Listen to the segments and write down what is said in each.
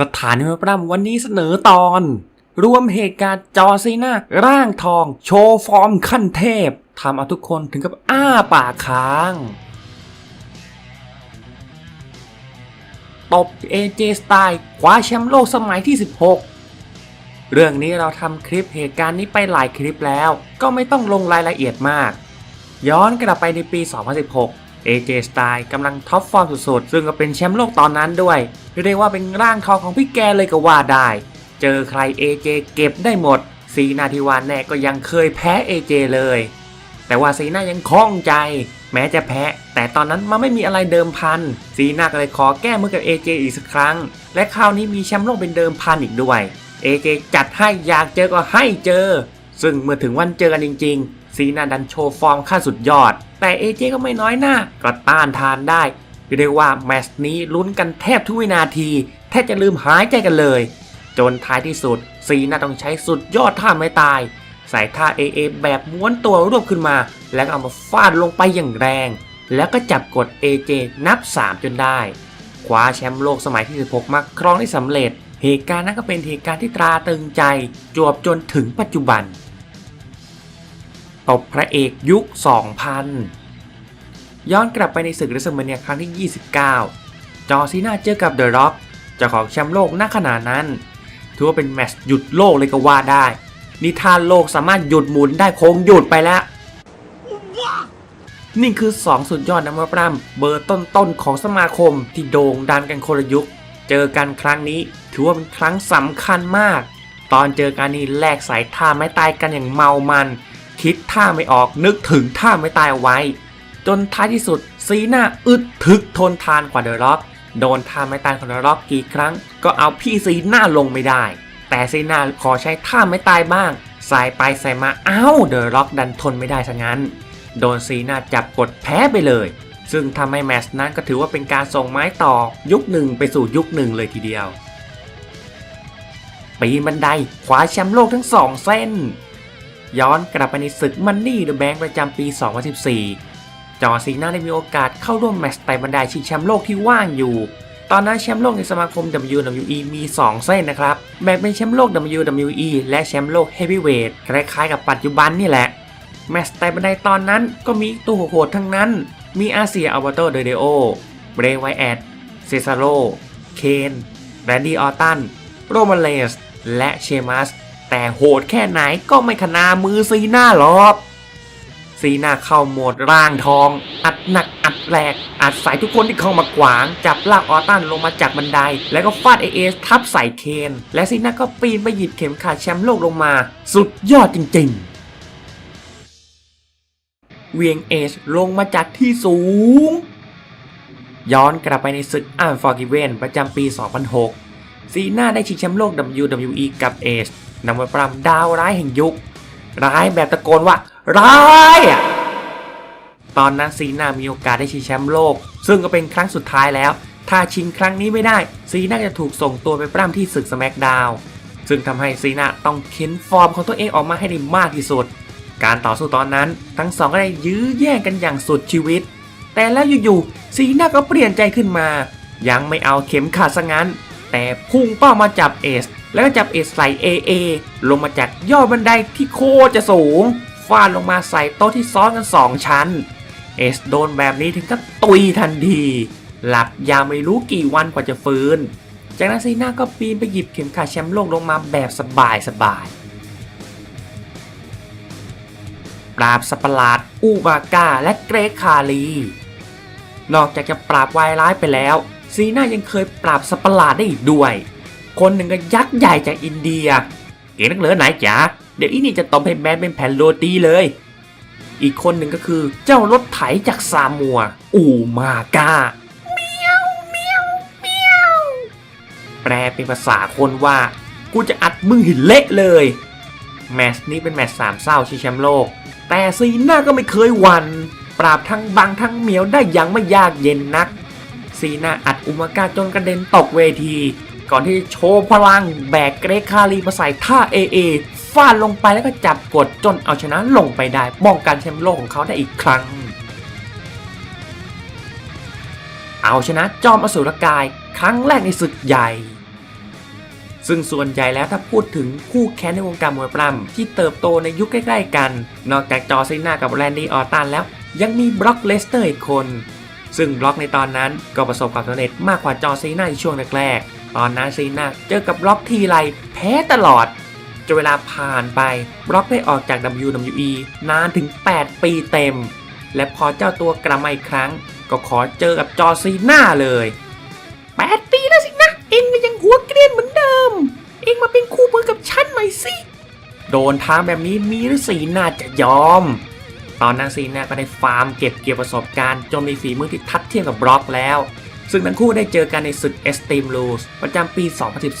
สถานีวยปล้ำวันนี้เสนอตอน รวมเหตุการณ์จอซีน่าร่างทอง โชว์ฟอร์มขั้นเทพทำเอาทุกคนถึงกับอ้าปากค้าง ตบ AJ Style คว้าแชมป์โลกสมัยที่ 16 เรื่องนี้เราทำคลิปเหตุการณ์นี้ไปหลายคลิปแล้ว ก็ไม่ต้องลงรายละเอียดมาก ย้อนกลับไปในปี 2016 AJ Style กำลังท็อปฟอร์มสุดๆ ซึ่งก็เป็นแชมป์โลกตอนนั้นด้วยเรียกว่าเป็นร่างทองของพี่แกเลยก็ว่าได้ เจอใคร AJ เก็บได้หมด ซีนาทิวานแน่ก็ยังเคยแพ้ AJ เลย แต่ว่าซีน่ายังคล่องใจ แม้จะแพ้ แต่ตอนนั้นมันไม่มีอะไรเดิมพัน ซีนาก็เลยขอแก้มือกับ AJ อีกสักครั้ง และคราวนี้มีแชมป์โลกเป็นเดิมพันอีกด้วย AJ จัดให้อยากเจอก็ให้เจอ ซึ่งเมื่อถึงวันเจอกันจริง ๆ ซีนาดันโชว์ฟอร์มขั้นสุดยอด แต่ AJ ก็ไม่น้อยหน้าก็ต้านทานได้เรียกว่าแมตช์นี้ลุ้นกันแทบทุกวินาที แทบจะลืมหายใจกันเลย จนท้ายที่สุด ซีน่าต้องใช้สุดยอดท่าไม่ตาย ใส่ท่า AA แบบม้วนตัวรวบขึ้นมา แล้วก็เอามาฟาดลงไปอย่างแรง แล้วก็จับกด AJ นับ 3 จนได้คว้าแชมป์โลกสมัยที่ 16 มาครองได้สำเร็จ เหตุการณ์นั้นก็เป็นเหตุการณ์ที่ตราตรึงใจ จวบจนถึงปัจจุบัน ตบพระเอกยุค 2000 ย้อนกลับไปในศึกรัสเมเนียครั้งที่ 29 จอร์ซีนาเจอกับเดอะร็อกเจ้าของแชมป์โลกณขณะนั้น ถือว่าเป็นแมตช์หยุดโลกเลยก็ว่าได้ นิทานโลกสามารถหยุดหมุนได้คงหยุดไปแล้วนี่คือ 2 สุดยอดนักมวยปล้ำเบอร์ต้นๆของสมาคมที่โด่งดังกันคนละยุค เจอกันครั้งนี้ถือว่าเป็นครั้งสำคัญมาก ตอนเจอกันนี่แลกสายท่าไม้ตายกันอย่างเมามัน คิดท่าไม่ออกนึกถึงท่าไม้ตายเอาไว้ จนท้ายที่สุดซีน่าอึดถึกทนทานกว่าเดอะร็อกโดนท่าไม้ตายของเดอะร็อกกี่ครั้ง ก็เอาพี่ซีน่าลงไม่ได้ แต่ซีน่าขอใช้ท่าไม้ตายบ้างสายไปใสายมาเอ้าเดอะร็อกดันทนไม่ได้ซะงั้น โดนซีน่าจับกดแพ้ไปเลย ซึ่งทำให้แมชนั้นก็ถือว่าเป็นการส่งไม้ต่อยุคหนึ่งไปสู่ยุคหนึ่งเลยทีเดียวปีนบันไดคว้าแชมป์โลกทั้งสองเส้น ย้อนกลับไปในศึกมันนี่เดอะแบงค์ประจำปี 2014 จอร์ซีน่าได้มีโอกาสเข้าร่วมแมตช์ไต่บันไดชิงแชมป์โลกที่ว่างอยู่ ตอนนั้นแชมป์โลกในสมาคม WWE มี 2 เส้นนะครับ แบ่งเป็นแชมป์โลก WWE และแชมป์โลก Heavyweight คล้ายๆกับปัจจุบันนี่แหละ แมตช์ไต่บันไดตอนนั้นก็มีตัวโหดๆทั้งนั้น มีอาเซียอัลบโตเดเดโอ เบรย์ไวแอด เซซาโร เคน แรนดี้ออตตัน โรมันเลส และเชมัส แต่โหดแค่ไหนก็ไม่ขนามือซีน่าหรอกซีน่าเข้าโหมดร่างทอง อัดหนักอัดแรงอัดใส่ทุกคนที่เข้ามาขวาง จับลากออตันลงมาจากบันได แล้วก็ฟาดเอเอสทับใส่เคน และซีน่าก็ปีนไปหยิบเข็มขัดแชมป์โลกลงมา สุดยอดจริง ๆ เวียงเอชลงมาจากที่สูง ย้อนกลับไปในศึกอันฟอร์กิเวนประจำปี 2006 ซีน่าได้ชิงแชมป์โลก WWE กับเอช นำมาปรำดาวร้ายแห่งยุค ร้ายแบบตะโกนว่า ร้ายตอนนั้นซีน่ามีโอกาสได้ชิงแชมป์โลก ซึ่งก็เป็นครั้งสุดท้ายแล้ว ถ้าชิงครั้งนี้ไม่ได้ ซีน่าจะถูกส่งตัวไปปล้ำที่ศึกสแมกดาวซึ่งทำให้ซีน่าต้องเค้นฟอร์มของตัวเองออกมาให้ได้มากที่สุด การต่อสู้ตอนนั้น ทั้งสองก็ได้ยื้อแย่งกันอย่างสุดชีวิต แต่แล้วอยู่ๆซีน่าก็เปลี่ยนใจขึ้นมา ยังไม่เอาเข็มขัดซะงั้น แต่พุ่งเป้ามาจับเอส แล้วก็จับเอสใส่ AA ลงมาจากยอดบันไดที่โคตรจะสูง ฟาดลงมาใส่โต๊ะที่ซ้อนกัน 2 ชั้น เอสโดนแบบนี้ถึงกับตุยทันที หลับยาไม่รู้กี่วันกว่าจะฟื้น จากนั้นซีน่าก็ปีนไปหยิบเข็มขัดแชมป์โลกลงมาแบบสบายสบายปราบสัตว์ประหลาด อูบาก้า และเกรกคาลี นอกจากจะปราบวายร้ายไปแล้ว ซีน่ายังเคยปราบสัตว์ประหลาดได้อีกด้วย คนหนึ่งก็ยักษ์ใหญ่จากอินเดีย เก๋นักเหลือไหนจ๋าเดี๋ยวอีนี่จะต้มให้แบนเป็นแผ่นโรตีเลย อีกคนหนึ่งก็คือเจ้ารถไถจากซามัว อูมากาเมียวเมียวเมียวแปลเป็นภาษาคนว่า กูจะอัดมึงหินเละเลย แมตช์นี้เป็นแมตช์สามเศร้าชิงแชมป์โลก แต่ซีน่าก็ไม่เคยหวัน ปราบทั้งบังทั้งเหมียวได้อย่างไม่ยากเย็นนัก ซีน่าอัดอุมากาจนกระเด็นตกเวที ก่อนที่โชว์พลังแบกเกรกคาลีมาใส่ท่า AA ฟาดลงไปแล้วก็จับกดจนเอาชนะลงไปได้ป้องกันแชมป์โลกของเขาได้อีกครั้ง เอาชนะจอมอสูรกายครั้งแรกในศึกใหญ่ ซึ่งส่วนใหญ่แล้วถ้าพูดถึงคู่แข่งในวงการมวยปล้ำที่เติบโตในยุคใกล้ๆกัน นอกจากจอซีนากับแรนดี้ออตันแล้ว ยังมีบล็อกเลสเตอร์อีกคน ซึ่งบล็อกในตอนนั้นก็ประสบความสำเร็จมากกว่าจอซีนาในช่วงแรกๆ ตอนนั้นซีนาเจอกับบล็อกทีไรแพ้ตลอดจนเวลาผ่านไปบล็อกได้ออกจาก WWE นานถึง 8 ปีเต็ม และพอเจ้าตัวกลับมาอีกครั้ง ก็ขอเจอกับจอซีนาเลย 8 ปีแล้วสินะ เองก็ยังหัวเกรียนเหมือนเดิม เองมาเป็นคู่มือกับฉันหน่สิโดนท้าแบบนี้มีหรือสีนาจะยอม ตอนนั้นซีนาก็ได้ฟาร์มเก็บเกี่ยวประสบการณ์จนมีฝีมือที่ทัดเทียมกับบล็อกแล้ว ซึ่งทั้งคู่ได้เจอกันในศึก Extreme Rules ประจำปี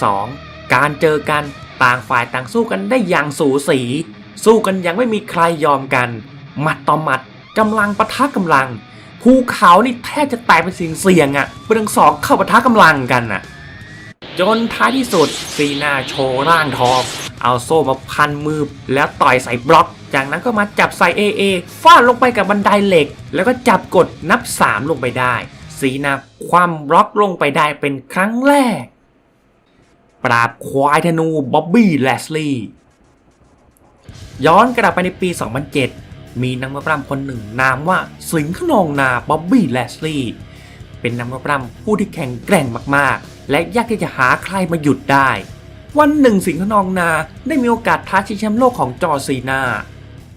2012 การเจอกันต่างฝ่ายต่างสู้กันได้อย่างสูสี สู้กันยังไม่มีใครยอมกัน หมัดต่อหมัดกำลังปะทะกำลังภูเขานี่แทบจะแตกเป็นสียงเสียงอะ่ะเปลืองสองเข้าปะทะกำลังกันอะ จนท้ายที่สุดซีนาโชว์ร่างทอง เอาโซ่มาพันมือแล้วต่อยใส่บล็อก จากนั้นก็มาจับใส่ AA ฟาดลงไปกับบันไดเหล็ก แล้วก็จับกดนับ 3 ลงไปได้ ซีนาคว่ำบล็อกลงไปได้เป็นครั้งแรก ปราบควายธนูบ๊อบบี้แลสลีย์ย้อนกลับไปในปี 2007 มีนักมวยปล้ำคนหนึ่งนามว่าสิงห์ขนองนาบ๊อบบี้แลสลีย์เป็นนักมวยปล้ำผู้ที่แข็งแกร่งมากๆ และยากที่จะหาใครมาหยุดได้ วันหนึ่งสิงห์ขนองนาได้มีโอกาสท้าชิงแชมป์โลกของจอซีนา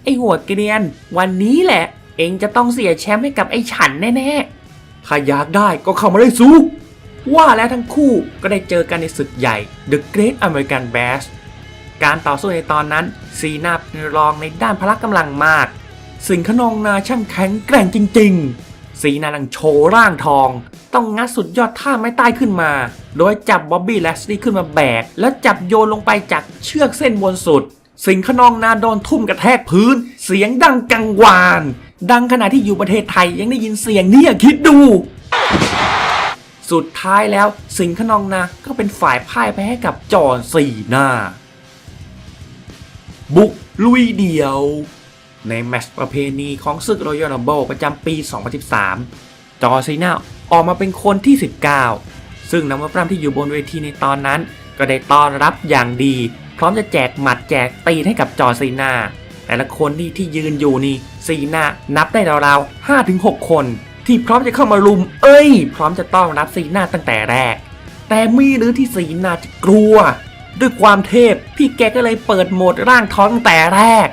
ไอหัวเกรียน วันนี้แหละ เองจะต้องเสียแชมป์ให้กับไอฉันแน่ๆ ถ้าอยากได้ก็เข้ามาได้สู้ว่าแล้วทั้งคู่ก็ได้เจอกันในศึกใหญ่ The Great American Bash การต่อสู้ในตอนนั้น ซีนาเป็นรองในด้านพละกำลังมาก สิงขนองนาช่างแข็งแกร่งจริงๆสีนาลังโชว์ร่างทอง ต้องงัดสุดยอดท่าไม้ใต้ขึ้นมา โดยจับบ๊อบบี้แลสลี่ขึ้นมาแบก แล้วจับโยนลงไปจากเชือกเส้นบนสุด สิงขนองนาโดนทุ่มกระแทกพื้น เสียงดังกังวาน ดังขณะที่อยู่ประเทศไทยยังได้ยินเสียงนี้คิดดู สุดท้ายแล้วสิงห์ขนองนาก็เป็นฝ่ายพ่ายแพ้ให้กับจอร์นซีนาบุกลุยเดียว ในแมตช์ประเพณีของศึกรอยัล r ัมเบิลประจำปี 2013 จอซีนาออกมาเป็นคนที่ 19 ซึ่งนักมวยปล้ำที่อยู่บนเวทีในตอนนั้น ก็ได้ต้อนรับอย่างดี พร้อมจะแจกหมัดแจกตีให้กับจอซีนา แต่ละคนนี่ที่ยืนอยู่นี่ซีนานับได้ราวๆ5-6คน ที่พร้อมจะเข้ามารุม เอ้ย พร้อมจะต้อนรับซีนาตั้งแต่แรก แต่มีหรือที่ซีนาจะกลัว ด้วยความเทพพี่แกก็เลยเปิดโหมดร่างท้องตั้งแต่แรก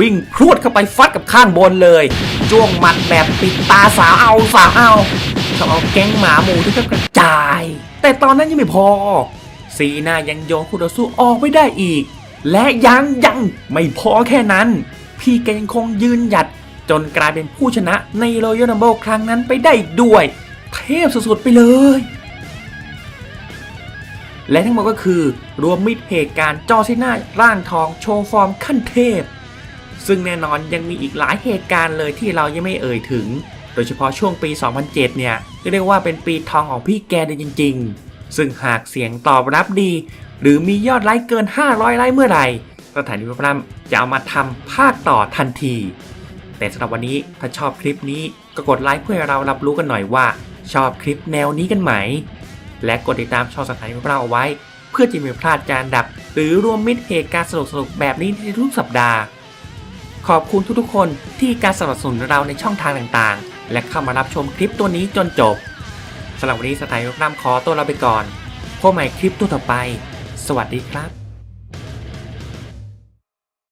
วิ่งพรวดเข้าไปฟัดกับข้างบนเลยจ้วงหมัดแบบปิดตาสาวเอาสาวเอาทำเอาแก๊งหมาหมูที่ก็กระจาย แต่ตอนนั้นยังไม่พอซีนายังโยนคู่ต่อสู้ออกไม่ได้อีก และยังยังไม่พอแค่นั้น พี่แกยังคงยืนหยัด จนกลายเป็นผู้ชนะใน Royal Rumble ครั้งนั้นไปได้อีกด้วย เทพสุดๆไปเลย และทั้งหมดก็คือรวมมิตรเหตุการณ์จอซีนาร่างทองโชว์ฟอร์มขั้นเทพ ซึ่งแน่นอนยังมีอีกหลายเหตุการณ์เลยที่เรายังไม่เอ่ยถึง โดยเฉพาะช่วงปี 2007 เนี่ยก็เรียกว่าเป็นปีทองของพี่แกเลยจริง ๆ ซึ่งหากเสียงตอบรับดี หรือมียอดไลค์เกิน 500 ไลค์เมื่อไหร่สถานีพระรำจะเอามาทำภาคต่อทันที แต่สำหรับวันนี้ถ้าชอบคลิปนี้ก็กดไลค์เพื่อให้เรารับรู้กันหน่อยว่า ชอบคลิปแนวนี้กันไหม และกดติดตามช่องสถานีพระรำเอาไว้ เพื่อจะไม่พลาดการดับ หรือรวมมิตรเหตุการณ์สนุกๆแบบนี้ในทุกสัปดาห์ ขอบคุณทุกๆคนที่การสนับสนุนเราในช่องทางต่างๆ และเข้ามารับชมคลิปตัวนี้จนจบสำหรับวันนี้สไตล์รบน้ำขอตัวเราไปก่อนพบใหม่คลิปตัวต่อไป สวัสดีครับ